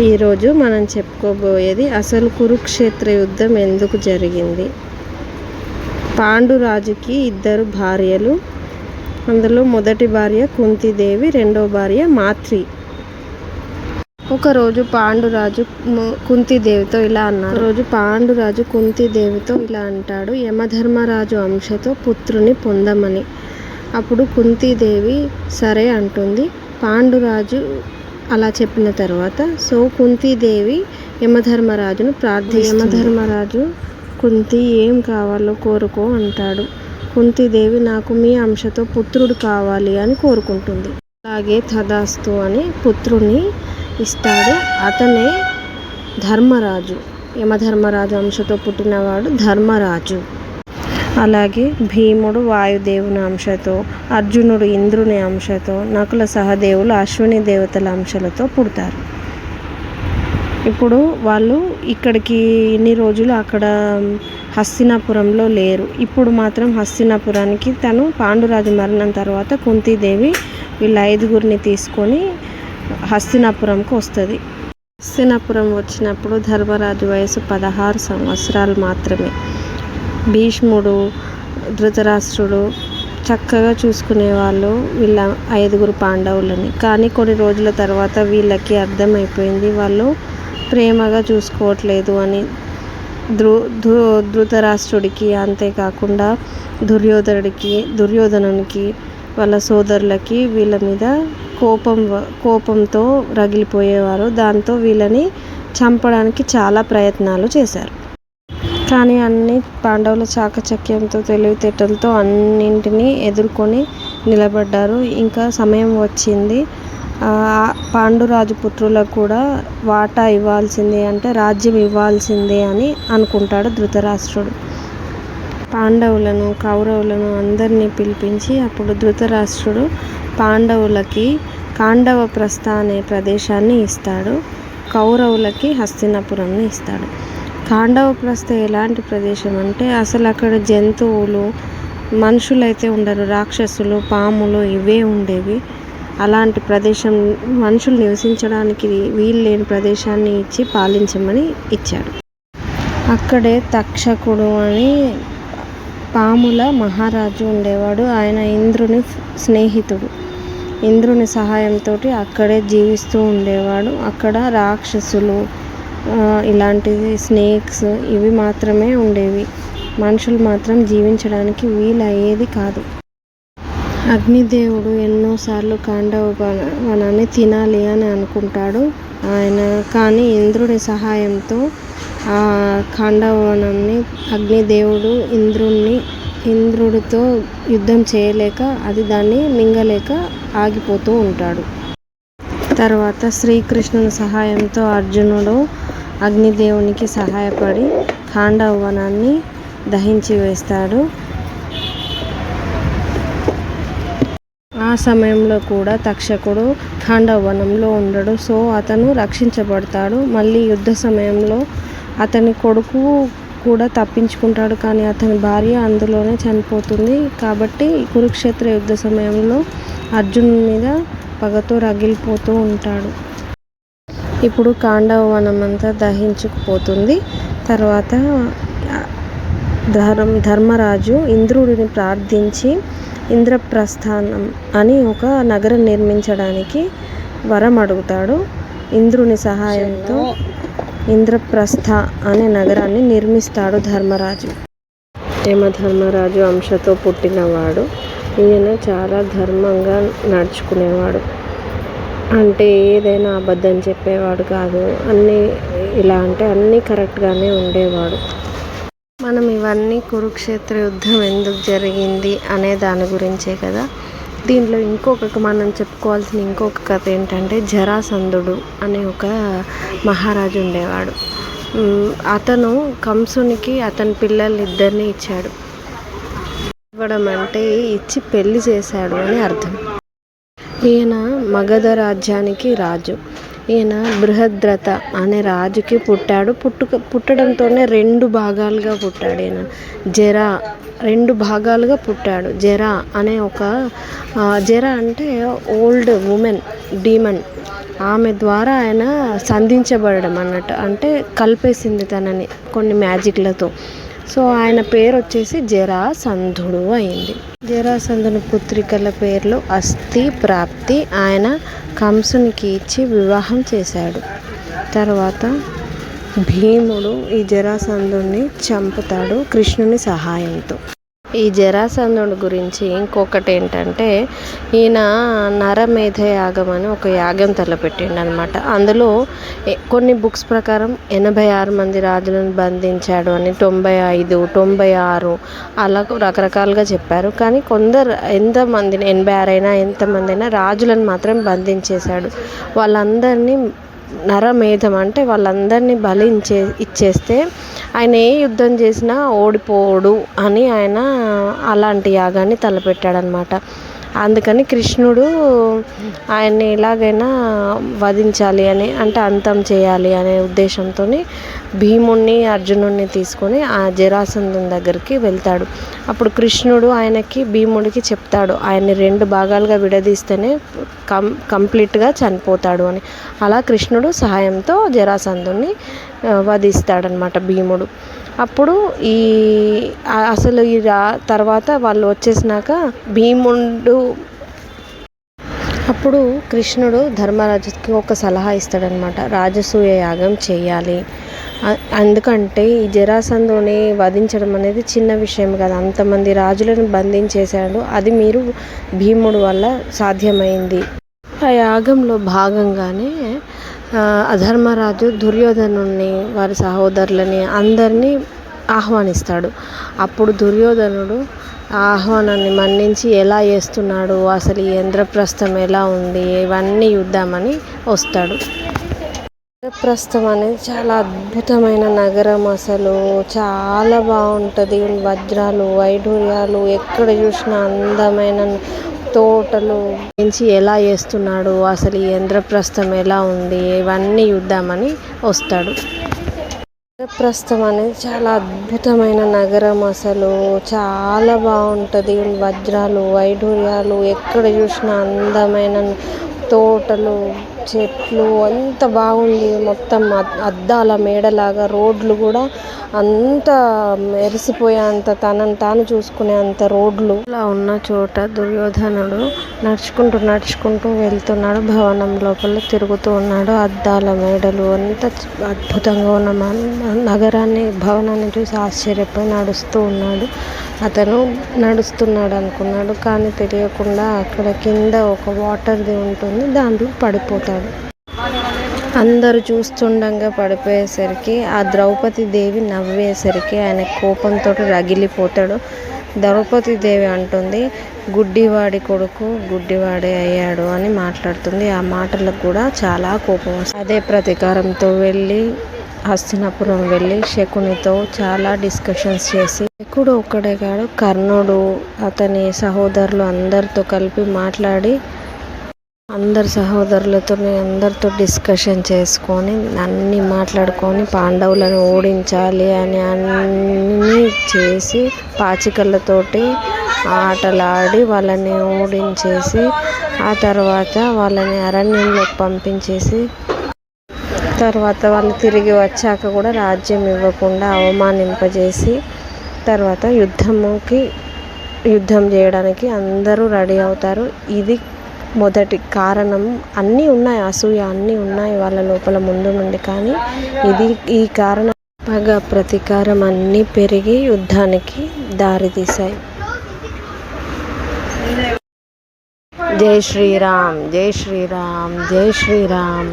ఈరోజు మనం చెప్పుకోబోయేది అసలు కురుక్షేత్ర యుద్ధం ఎందుకు జరిగింది? పాండురాజుకి ఇద్దరు భార్యలు అందులో మొదటి భార్య కుంతిదేవి రెండో భార్య మాత్రి. ఒకరోజు పాండురాజు కుంతిదేవితో ఇలా అన్నారు. రోజు పాండురాజు కుంతిదేవితో ఇలా అంటాడు యమధర్మరాజు అంశతో పుత్రుని పొందమని. అప్పుడు కుంతిదేవి సరే అంటుంది పాండురాజు అలా చెప్పిన తర్వాత సో కుంతీదేవి యమధర్మరాజును ప్రార్థి యమధర్మరాజు కుంతి ఏం కావాలో కోరుకో అంటాడు. కుంతీదేవి నాకు మీ అంశతో పుత్రుడు కావాలి అని కోరుకుంటుంది. అలాగే తదాస్తు అని పుత్రుని ఇస్తాడు. అతనే ధర్మరాజు. యమధర్మరాజు అంశతో పుట్టినవాడు ధర్మరాజు. అలాగే భీముడు వాయుదేవుని అంశతో అర్జునుడు ఇంద్రుని అంశతో నకుల సహదేవులు అశ్విని దేవతల అంశాలతో పుడతారు. ఇప్పుడు వాళ్ళు ఇక్కడికి ఇన్ని రోజులు అక్కడ హస్తినాపురంలో లేరు. ఇప్పుడు మాత్రం హస్తినాపురానికి తను పాండురాజు మరణం తర్వాత కుంతీదేవి వీళ్ళ ఐదుగురిని తీసుకొని హస్తినాపురంకు వస్తుంది. హస్తినాపురం వచ్చినప్పుడు ధర్మరాజు వయసు పదహారు సంవత్సరాలు మాత్రమే. భీష్ముడు ధృతరాష్ట్రుడు చక్కగా చూసుకునేవాళ్ళు వీళ్ళ ఐదుగురు పాండవులని. కానీ కొన్ని రోజుల తర్వాత వీళ్ళకి అర్థమైపోయింది వాళ్ళు ప్రేమగా చూసుకోవట్లేదు అని. ధృ ధృ ధృతరాష్ట్రుడికి అంతేకాకుండా దుర్యోధనుడికి దుర్యోధనునికి వాళ్ళ సోదరులకి వీళ్ళ మీద కోపం వ- కోపంతో రగిలిపోయేవారు. దాంతో వీళ్ళని చంపడానికి చాలా ప్రయత్నాలు చేశారు. కానీ అన్ని పాండవుల చాకచక్యంతో తెలివితేటలతో అన్నింటినీ ఎదుర్కొని నిలబడ్డారు. ఇంకా సమయం వచ్చింది. పాండురాజు పుత్రులకు కూడా వాటా ఇవ్వాల్సిందే అంటే రాజ్యం ఇవ్వాల్సిందే అని అనుకుంటాడు ధృతరాష్ట్రుడు. పాండవులను కౌరవులను అందరినీ పిలిపించి అప్పుడు ధృతరాష్ట్రుడు పాండవులకి కాండవ ప్రస్థ అనే ప్రదేశాన్ని ఇస్తాడు. కౌరవులకి హస్తినాపురంని ఇస్తాడు. తాండవ ప్రస్థ ఎలాంటి ప్రదేశం అంటే అసలు అక్కడ జంతువులు మనుషులైతే ఉండరు రాక్షసులు పాములు ఇవే ఉండేవి. అలాంటి ప్రదేశం మనుషులు నివసించడానికి వీలు లేని ప్రదేశాన్ని ఇచ్చి పాలించమని ఇచ్చాడు అక్కడే తక్షకుడు అని పాముల మహారాజు ఉండేవాడు. ఆయన ఇంద్రుని స్నేహితుడు. ఇంద్రుని సహాయంతో అక్కడే జీవిస్తూ ఉండేవాడు. అక్కడ రాక్షసులు ఇలాంటివి స్నేక్స్ ఇవి మాత్రమే ఉండేవి. మనుషులు మాత్రం జీవించడానికి వీలయ్యేది కాదు. అగ్నిదేవుడు ఎన్నోసార్లు కాండవ వనాన్ని తినాలి అని అనుకుంటాడు. ఆయన కానీ ఇంద్రుని సహాయంతో ఆ కాండవ వనాన్ని అగ్నిదేవుడు ఇంద్రుణ్ణి ఇంద్రుడితో యుద్ధం చేయలేక అది దాన్ని మింగలేక ఆగిపోతూ ఉంటాడు. తర్వాత శ్రీకృష్ణుని సహాయంతో అర్జునుడు అగ్నిదేవునికి సహాయపడి ఖాండవ వనాన్ని దహించి వేస్తాడు. ఆ సమయంలో కూడా తక్షకుడు ఖాండవనంలో ఉండడు. సో అతను రక్షించబడతాడు. మళ్ళీ యుద్ధ సమయంలో అతని కొడుకు కూడా తప్పించుకుంటాడు. కానీ అతని భార్య అందులోనే చనిపోతుంది. కాబట్టి కురుక్షేత్ర యుద్ధ సమయంలో అర్జున్ మీద పగతో రగిలిపోతూ ఉంటాడు. ఇప్పుడు కాండవ వనం అంతా దహించుకుపోతుంది. తర్వాత ధర్మ ధర్మరాజు ఇంద్రుడిని ప్రార్థించి ఇంద్రప్రస్థానం అని ఒక నగరం నిర్మించడానికి వరం అడుగుతాడు. ఇంద్రుని సహాయంతో ఇంద్రప్రస్థ అనే నగరాన్ని నిర్మిస్తాడు ధర్మరాజు. యమధర్మరాజు అంశతో పుట్టినవాడు. ఈయన చాలా ధర్మంగా నడుచుకునేవాడు. అంటే ఏదైనా అబద్ధం చెప్పేవాడు కాదు. అన్నీ ఇలా అంటే అన్నీ కరెక్ట్గానే ఉండేవాడు. మనం ఇవన్నీ కురుక్షేత్ర యుద్ధం ఎందుకు జరిగింది అనే దాని గురించే కదా. దీంట్లో ఇంకొక మనం చెప్పుకోవాల్సిన ఇంకొక కథ ఏంటంటే జరాసంధుడు అనే ఒక మహారాజు ఉండేవాడు. అతను కంసునికి అతని పిల్లల్ని ఇద్దరిని ఇచ్చాడు. ఇవ్వడం అంటే ఇచ్చి పెళ్ళి చేశాడు అని అర్థం. ఈయన మగధ రాజ్యానికి రాజు. ఈయన బృహద్రథ అనే రాజుకి పుట్టాడు. పుట్టుక పుట్టడంతోనే రెండు భాగాలుగా పుట్టాడు ఈయన. జర రెండు భాగాలుగా పుట్టాడు. జర అనే ఒక ఆ, జర అంటే ఓల్డ్ ఉమెన్ డీమన్. ఆమె ద్వారా ఆయన సంధించబడడం అన్నట్టు. అంటే కలిపేసింది తనని కొన్ని మ్యాజిక్లతో. సో ఆయన పేరు వచ్చేసి జరాసంధుడు అయింది. జరాసంధుని పుత్రికల పేర్లు అస్థి ప్రాప్తి. ఆయన కంసునికి ఇచ్చి వివాహం చేశాడు. తర్వాత భీముడు ఈ జరాసంధుని చంపుతాడు కృష్ణుని సహాయంతో. ఈ జరాసంధుడి గురించి ఇంకొకటి ఏంటంటే ఈయన నరమేధ యాగం అని ఒక యాగం తలపెట్టిండు అనమాట అందులో కొన్ని బుక్స్ ప్రకారం ఎనభై ఆరు మంది రాజులను బంధించాడు అని తొంభై ఐదు తొంభై ఆరు అలా రకరకాలుగా చెప్పారు. కానీ కొందరు ఎంతమందిని ఎనభై ఆరు అయినా ఎంతమంది అయినా రాజులను మాత్రం బంధించేశాడు. వాళ్ళందరినీ నరమేధం అంటే వాళ్ళందరినీ బలి ఇచ్చే ఇచ్చేస్తే ఆయన ఏ యుద్ధం చేసినా ఓడిపోడు అని ఆయన అలాంటి యాగాన్ని తలపెట్టాడనమాట. అందుకని కృష్ణుడు ఆయన్ని ఎలాగైనా వధించాలి అని అంటే అంతం చేయాలి అనే ఉద్దేశంతో భీముణ్ణి అర్జునుడిని తీసుకొని ఆ జరాసంధం దగ్గరికి వెళ్తాడు. అప్పుడు కృష్ణుడు ఆయనకి భీముడికి చెప్తాడు ఆయన్ని రెండు భాగాలుగా విడదీస్తేనే కం కంప్లీట్గా చనిపోతాడు అని. అలా కృష్ణుడు సహాయంతో జరాసంధుని వధిస్తాడనమాట భీముడు. అప్పుడు ఈ అసలు ఈ రా తర్వాత వాళ్ళు వచ్చేసినాక భీముడు అప్పుడు కృష్ణుడు ధర్మరాజుకి ఒక సలహా ఇస్తాడనమాట రాజసూయ యాగం చేయాలి. ఎందుకంటే ఈ జరాసంధుని వధించడం అనేది చిన్న విషయం కాదు. అంతమంది రాజులను బంధించేశాడు. అది మీరు భీముడు వల్ల సాధ్యమైంది. ఆ యాగంలో భాగంగానే అధర్మరాజు దుర్యోధనుని వారి సహోదరులని అందరినీ ఆహ్వానిస్తాడు. అప్పుడు దుర్యోధనుడు ఆ ఆహ్వానాన్ని మన్నించి ఎలా చేస్తున్నాడు? అసలు ఈ ఇంద్రప్రస్థం ఎలా ఉంది? ఇవన్నీ చూద్దామని వస్తాడు. ప్రస్తుతం అనేది చాలా అద్భుతమైన నగరం అసలు. చాలా బాగుంటుంది. వజ్రాలు వైఢూర్యాలు ఎక్కడ చూసినా అందమైన తోటలు. నుంచి ఎలా చేస్తున్నాడు అసలు ఈ యంద్రప్రస్థం ఎలా ఉంది? ఇవన్నీ చూద్దామని వస్తాడు. ఇంద్రప్రస్థం అనేది చాలా అద్భుతమైన నగరం అసలు. చాలా బాగుంటుంది. వజ్రాలు వైఢూర్యాలు ఎక్కడ చూసినా అందమైన తోటలు. చెట్లు అంత బాగుంది మొత్తం అద్- అద్దాల మేడలాగా రోడ్లు కూడా అంత మెరిసిపోయే అంత తనని తాను చూసుకునే అంత రోడ్లు. అలా ఉన్న చోట దుర్యోధనుడు నడుచుకుంటూ నడుచుకుంటూ వెళ్తున్నాడు. భవనం లోపల తిరుగుతూ ఉన్నాడు. అద్దాల మేడలు అంత అద్భుతంగా ఉన్న నగరాన్ని భవనాన్ని చూసి ఆశ్చర్యపోయి నడుస్తూ ఉన్నాడు. అతను నడుస్తున్నాడు అనుకున్నాడు. కానీ తెలియకుండా అక్కడ కింద ఒక వాటర్ది ఉంటుంది. దాంట్లో పడిపోతాడు. అందరూ చూస్తుండగా పడిపోయేసరికి ఆ ద్రౌపది దేవి నవ్వేసరికి ఆయన కోపంతో రగిలిపోతాడు. ద్రౌపది దేవి అంటుంది గుడ్డివాడి కొడుకు గుడ్డివాడే అయ్యాడు అని మాట్లాడుతుంది. ఆ మాటలకు కూడా చాలా కోపం వస్తుంది. అదే ప్రతీకారంతో వెళ్ళి హస్తినాపురం వెళ్ళి శకునితో చాలా డిస్కషన్స్ చేసి శకుడు ఒక్కడే కాడు కర్ణుడు అతని సహోదరులు అందరితో కలిపి మాట్లాడి అందరి సహోదరులతో అందరితో డిస్కషన్ చేసుకొని అన్నీ మాట్లాడుకొని పాండవులను ఓడించాలి అని అన్నీ చేసి పాచికలతోటి ఆటలాడి వాళ్ళని ఓడించేసి ఆ తర్వాత వాళ్ళని అరణ్యంలోకి పంపించేసి తర్వాత వాళ్ళు తిరిగి వచ్చాక కూడా రాజ్యం ఇవ్వకుండా అవమానింపజేసి తర్వాత యుద్ధముకి యుద్ధం చేయడానికి అందరూ రెడీ అవుతారు. ఇది మొదటి కారణం అన్నీ ఉన్నాయి అసూయ అన్నీ ఉన్నాయి వాళ్ళ లోపల ముందు నుండి. కానీ ఇది ఈ కారణం పగ ప్రతీకారం అన్నీ పెరిగి యుద్ధానికి దారితీశాయి జై శ్రీరామ్ జై శ్రీరామ్ జై శ్రీరామ్.